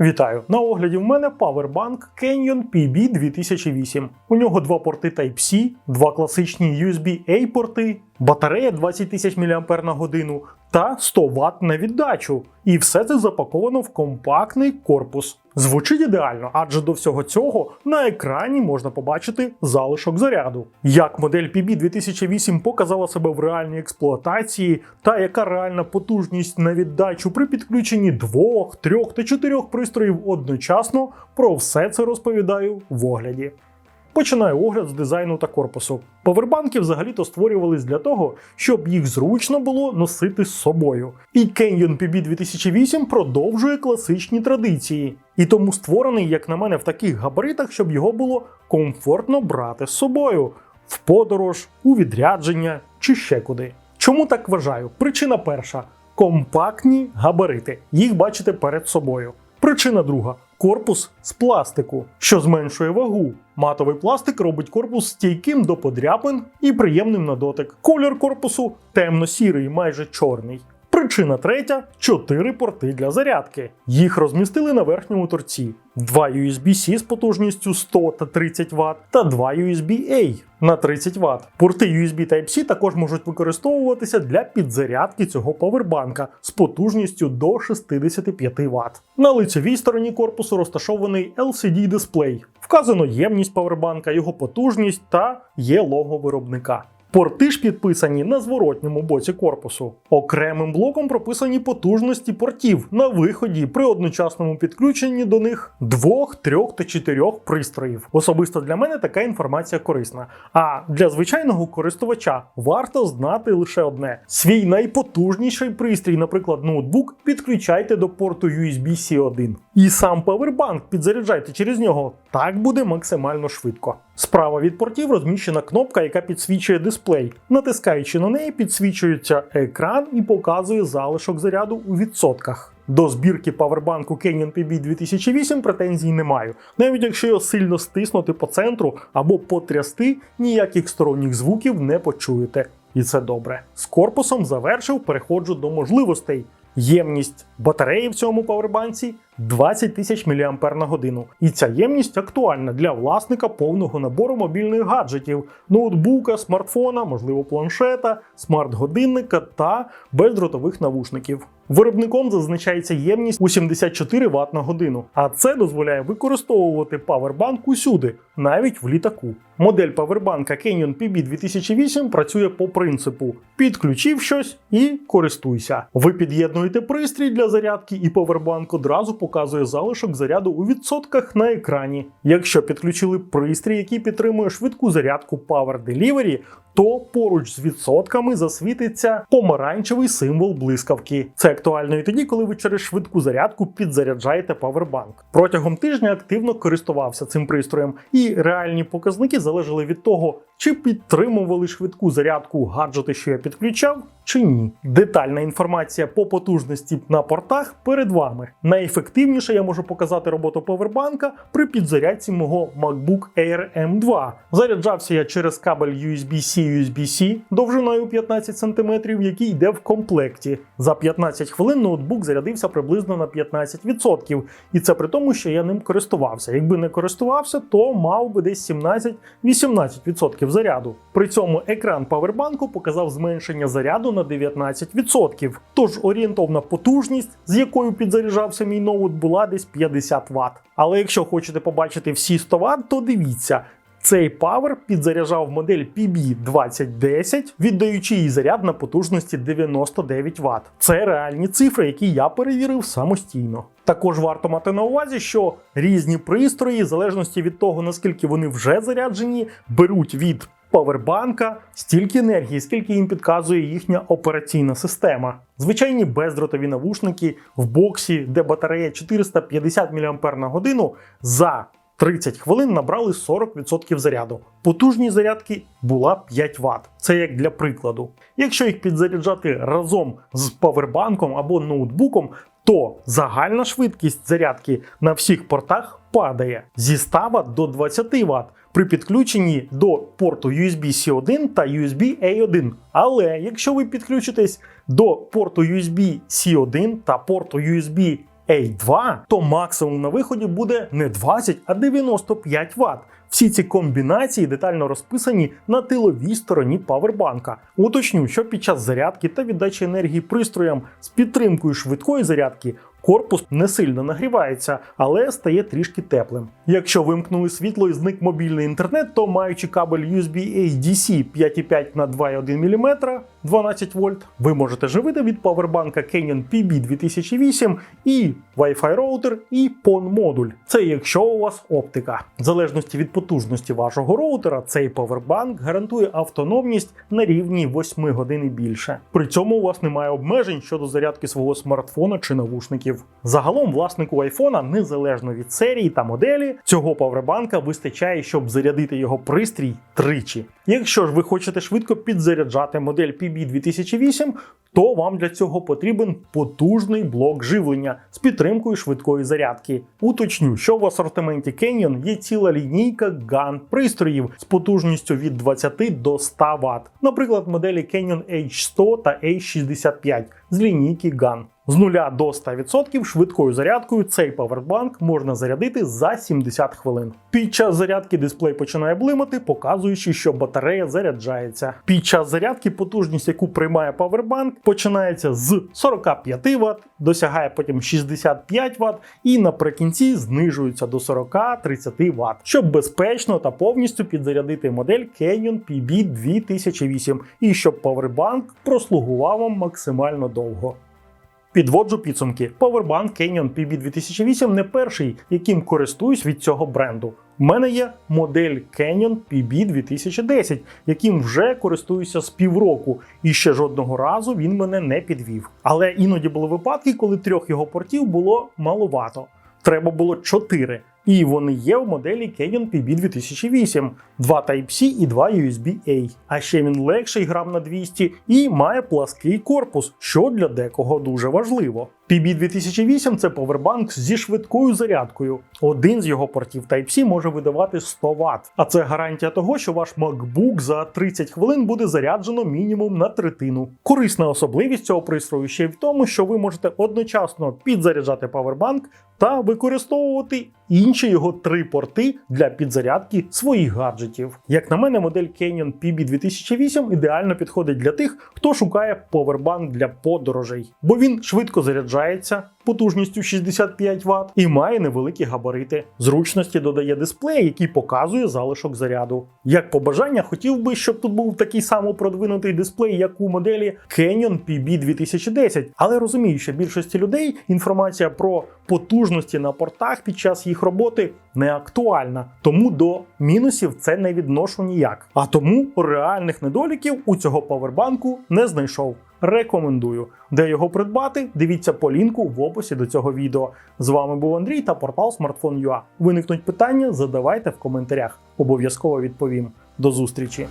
Вітаю! На огляді в мене Powerbank Canyon PB 2008. У нього два порти Type-C, два класичні USB-A порти, батарея 20 тисяч мАч та 100 Вт на віддачу. І все це запаковано в компактний корпус. Звучить ідеально, адже до всього цього на екрані можна побачити залишок заряду. Як модель PB 2008 показала себе в реальній експлуатації, та яка реальна потужність на віддачу при підключенні двох, трьох та чотирьох пристроїв одночасно, про все це розповідаю в огляді. Починаю огляд з дизайну та корпусу. Повербанки взагалі-то створювались для того, щоб їх зручно було носити з собою. І Canyon PB 2008 продовжує класичні традиції, і тому створений, як на мене, в таких габаритах, щоб його було комфортно брати з собою в подорож, у відрядження чи ще куди. Чому так вважаю? Причина перша: компактні габарити. Їх бачите перед собою. Причина друга корпус з пластику, що зменшує вагу. Матовий пластик робить корпус стійким до подряпин і приємним на дотик. Колір корпусу темно-сірий, майже чорний. Причина третя чотири порти для зарядки. Їх розмістили на верхньому торці. Два USB-C з потужністю 100 та 30 Вт та два USB-A на 30 Вт. Порти USB Type-C також можуть використовуватися для підзарядки цього повербанка з потужністю до 65 Вт. На лицевій стороні корпусу розташований LCD-дисплей. Вказано ємність повербанка, його потужність та є лого виробника. Порти ж підписані на зворотньому боці корпусу. Окремим блоком прописані потужності портів на виході при одночасному підключенні до них двох, трьох та чотирьох пристроїв. Особисто для мене така інформація корисна. А для звичайного користувача варто знати лише одне: свій найпотужніший пристрій, наприклад, ноутбук, підключайте до порту USB-C 1. І сам павербанк підзаряджайте через нього. Так буде максимально швидко. Справа від портів розміщена кнопка, яка підсвічує дисплей. Натискаючи на неї, підсвічується екран і показує залишок заряду у відсотках. До збірки павербанку Canyon PB 2008 претензій не маю. Навіть якщо його сильно стиснути по центру або потрясти, ніяких сторонніх звуків не почуєте. І це добре. З корпусом завершив, переходжу до можливостей. Ємність батареї в цьому павербанці 20 тисяч мАч. І ця ємність актуальна для власника повного набору мобільних гаджетів, ноутбука, смартфона, можливо, планшета, смарт-годинника та бездротових навушників. Виробником зазначається ємність у 74 Вт на годину, а це дозволяє використовувати павербанк усюди, навіть в літаку. Модель павербанка Canyon PB 2008 працює по принципу: підключив щось і користуйся. Ви під'єднуєте пристрій для зарядки, і павербанк одразу показує залишок заряду у відсотках на екрані. Якщо підключили пристрій, який підтримує швидку зарядку Power Delivery, то поруч з відсотками засвітиться помаранчевий символ блискавки. Це актуально і тоді, коли ви через швидку зарядку підзаряджаєте павербанк. Протягом тижня активно користувався цим пристроєм, і реальні показники залежали від того, чи підтримували швидку зарядку гаджети, що я підключав, чи ні. Детальна інформація по потужності на портах перед вами. Найефективніше я можу показати роботу повербанка при підзарядці мого MacBook Air M2. Заряджався я через кабель USB-C USB-C довжиною 15 см, який йде в комплекті. За 15 хвилин ноутбук зарядився приблизно на 15%. І це при тому, що я ним користувався. Якби не користувався, то мав би десь 17-18% заряду. При цьому екран павербанку показав зменшення заряду на 19%. Тож орієнтовна потужність, з якою підзаряджався мій ноут, була десь 50 Вт. Але якщо хочете побачити всі 100 Вт, то дивіться. Цей павер підзаряджав модель PB2010, віддаючи їй заряд на потужності 99 Вт. Це реальні цифри, які я перевірив самостійно. Також варто мати на увазі, що різні пристрої, в залежності від того, наскільки вони вже заряджені, беруть від павербанка стільки енергії, скільки їм підказує їхня операційна система. Звичайні бездротові навушники в боксі, де батарея 450 мАч на годину, за 30 хвилин набрали 40% заряду. Потужність зарядки була 5 Вт. Це як для прикладу. Якщо їх підзаряджати разом з павербанком або ноутбуком, то загальна швидкість зарядки на всіх портах падає зі 100 Вт до 20 Вт при підключенні до порту USB-C 1 та USB-A1. Але якщо ви підключитесь до порту USB-C 1 та порту USB A2, то максимум на виході буде не 20, а 95 Вт. Всі ці комбінації детально розписані на тиловій стороні павербанка. Уточню, що під час зарядки та віддачі енергії пристроям з підтримкою швидкої зарядки корпус не сильно нагрівається, але стає трішки теплим. Якщо вимкнули світло і зник мобільний інтернет, то маючи кабель USB-A DC 5,5 на 2,1 мм 12 вольт, ви можете живити від павербанка Canyon PB 2008 і Wi-Fi роутер і PON модуль. Це якщо у вас оптика. В залежності від потужності вашого роутера, цей павербанк гарантує автономність на рівні 8 годин і більше. При цьому у вас немає обмежень щодо зарядки свого смартфона чи навушників. Загалом власнику айфона, незалежно від серії та моделі, цього павербанка вистачає, щоб зарядити його пристрій тричі. Якщо ж ви хочете швидко підзаряджати модель PB 2008, то вам для цього потрібен потужний блок живлення з підтримкою швидкої зарядки. Уточню, що в асортименті Canyon є ціла лінійка GAN пристроїв з потужністю від 20 до 100 Вт, наприклад, моделі Canyon H100 та H65 з лінійки GAN. З 0 до 100% швидкою зарядкою цей павербанк можна зарядити за 70 хвилин. Під час зарядки дисплей починає блимати, показуючи, що батарея заряджається. Під час зарядки потужність, яку приймає павербанк, починається з 45 Вт, досягає потім 65 Вт і наприкінці знижується до 40-30 Вт, щоб безпечно та повністю підзарядити модель Canyon PB 2008 і щоб павербанк прослугував вам максимально довго. Підводжу підсумки. Powerbank Canyon PB 2008 не перший, яким користуюсь від цього бренду. У мене є модель Canyon PB 2010, яким вже користуюся з півроку, і ще жодного разу він мене не підвів. Але іноді були випадки, коли трьох його портів було маловато. Треба було чотири. І вони є в моделі Canyon PB 2008, два Type-C і два USB-A. А ще він легший грам на 200 і має плаский корпус, що для декого дуже важливо. PB 2008 це повербанк зі швидкою зарядкою. Один з його портів Type-C може видавати 100 Вт. А це гарантія того, що ваш MacBook за 30 хвилин буде заряджено мінімум на третину. Корисна особливість цього пристрою ще й в тому, що ви можете одночасно підзаряджати павербанк та використовувати інші його три порти для підзарядки своїх гаджетів. Як на мене, модель Canyon PB 2008 ідеально підходить для тих, хто шукає повербанк для подорожей, бо він швидко заряджається потужністю 65 Вт і має невеликі габарити. Зручності додає дисплей, який показує залишок заряду. Як по бажання, хотів би, щоб тут був такий самий продвинутий дисплей, як у моделі Canyon PB 2010, але розумію, що більшості людей інформація про потужності на портах під час їх роботи не актуальна, тому до мінусів це не відношу ніяк. А тому реальних недоліків у цього павербанку не знайшов. Рекомендую. Де його придбати? Дивіться по лінку в описі до цього відео. З вами був Андрій та портал Smartphone.ua. Виникнуть питання, задавайте в коментарях. Обов'язково відповім. До зустрічі!